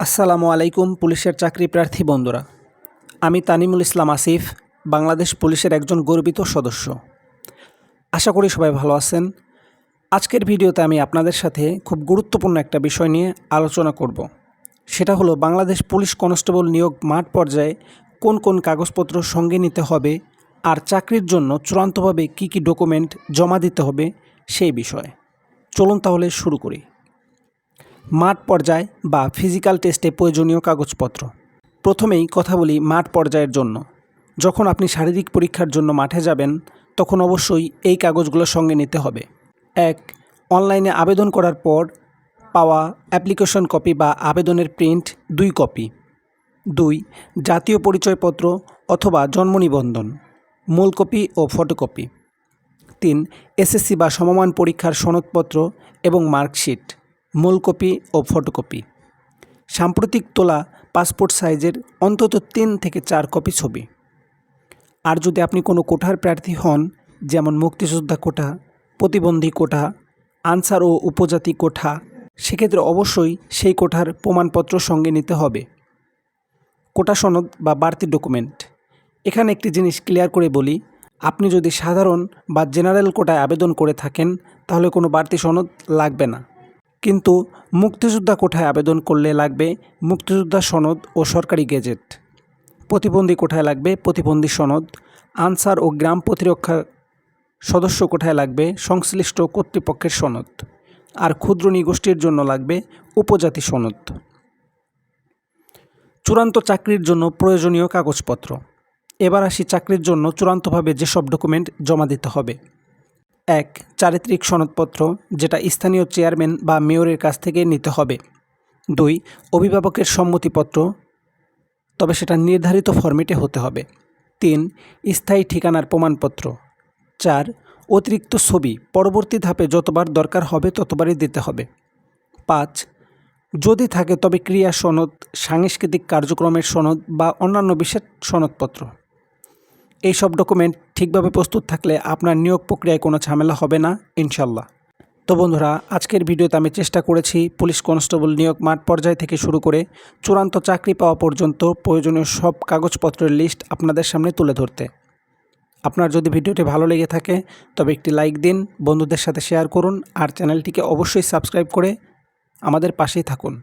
আসসালামু আলাইকুম, পুলিশের চাকরি প্রার্থী বন্ধুরা। আমি তানিমুল ইসলাম আসিফ, বাংলাদেশ পুলিশের একজন গর্বিত সদস্য। আশা করি সবাই ভালো আছেন। আজকের ভিডিওতে আমি আপনাদের সাথে খুব গুরুত্বপূর্ণ একটা বিষয় নিয়ে আলোচনা করব। সেটা হলো বাংলাদেশ পুলিশ কনস্টেবল নিয়োগ মাঠ পর্যায়ে কোন কোন কাগজপত্র সঙ্গে নিতে হবে আর চাকরির জন্য চূড়ান্তভাবে কী কী ডকুমেন্ট জমা দিতে হবে সেই বিষয়ে। চলুন তাহলে শুরু করি। মাঠ পর্যায় বা ফিজিক্যাল টেস্টে প্রয়োজনীয় কাগজপত্র। প্রথমেই কথা বলি মাঠ পর্যায়ের জন্য। যখন আপনি শারীরিক পরীক্ষার জন্য মাঠে যাবেন, তখন অবশ্যই এই কাগজগুলো সঙ্গে নিতে হবে। এক অনলাইনে আবেদন করার পর পাওয়া অ্যাপ্লিকেশন কপি বা আবেদনের প্রিন্ট দুই কপি দুই, জাতীয় পরিচয়পত্র অথবা জন্ম নিবন্ধন, মূল কপি ও ফটোকপি তিন, এসএসসি বা সমমান পরীক্ষার সনদপত্র এবং মার্কশিট মূল কপি ও ফটোকপি। সাম্প্রতিক তোলা পাসপোর্ট সাইজের অন্তত তিন থেকে চার কপি ছবি। আর যদি আপনি কোনো কোঠার প্রার্থী হন, যেমন মুক্তিযোদ্ধা কোঠা, প্রতিবন্ধী কোঠা, আনসার ও উপজাতি কোঠা, সেক্ষেত্রে অবশ্যই সেই কোঠার প্রমাণপত্র সঙ্গে নিতে হবে। কোটা সনদ বা বাড়তি ডকুমেন্ট। এখানে একটি জিনিস ক্লিয়ার করে বলি, আপনি যদি সাধারণ বা জেনারেল কোটায় আবেদন করে থাকেন, তাহলে কোনো বাড়তি সনদ লাগবে না। কিন্তু মুক্তিযোদ্ধা কোঠায় আবেদন করলে লাগবে মুক্তিযোদ্ধা সনদ ও সরকারি গেজেট। প্রতিবন্ধী কোঠায় লাগবে প্রতিবন্ধী সনদ, আনসার ও গ্রাম প্রতিরক্ষা সদস্য কোঠায় লাগবে সংশ্লিষ্ট কর্তৃপক্ষের সনদ, আর ক্ষুদ্র নিগোষ্ঠীর জন্য লাগবে উপজাতি সনদ। চূড়ান্ত চাকরির জন্য প্রয়োজনীয় কাগজপত্র। এবার আসি চাকরির জন্য চূড়ান্তভাবে যেসব ডকুমেন্ট জমা দিতে হবে। এক চারিত্রিক সনদপত্র যেটা স্থানীয় চেয়ারম্যান বা মেয়রের কাছ থেকে নিতে হবে। দুই, অভিভাবকের সম্মতিপত্র, তবে সেটা নির্ধারিত ফরম্যাটে হতে হবে। তিন, স্থায়ী ঠিকানার প্রমাণপত্র। চার, অতিরিক্ত ছবি, পরবর্তী ধাপে যতবার দরকার হবে ততবারই দিতে হবে। পাঁচ, যদি থাকে তবে ক্রিয়া সনদ, সাংস্কৃতিক কার্যক্রমের সনদ বা অন্যান্য বিশেষ সনদপত্র। এইসব ডকুমেন্ট ঠিকভাবে প্রস্তুত থাকলে আপনার নিয়োগ প্রক্রিয়ায় কোনো ঝামেলা হবে না, ইনশাল্লাহ। তো বন্ধুরা, আজকের ভিডিওতে আমি চেষ্টা করেছি পুলিশ কনস্টেবল নিয়োগ মাঠ পর্যায় থেকে শুরু করে চূড়ান্ত চাকরি পাওয়া পর্যন্ত প্রয়োজনীয় সব কাগজপত্রের লিস্ট আপনাদের সামনে তুলে ধরতে। আপনার যদি ভিডিওটি ভালো লেগে থাকে, তবে একটি লাইক দিন, বন্ধুদের সাথে শেয়ার করুন, আর চ্যানেলটিকে অবশ্যই সাবস্ক্রাইব করে আমাদের পাশেই থাকুন।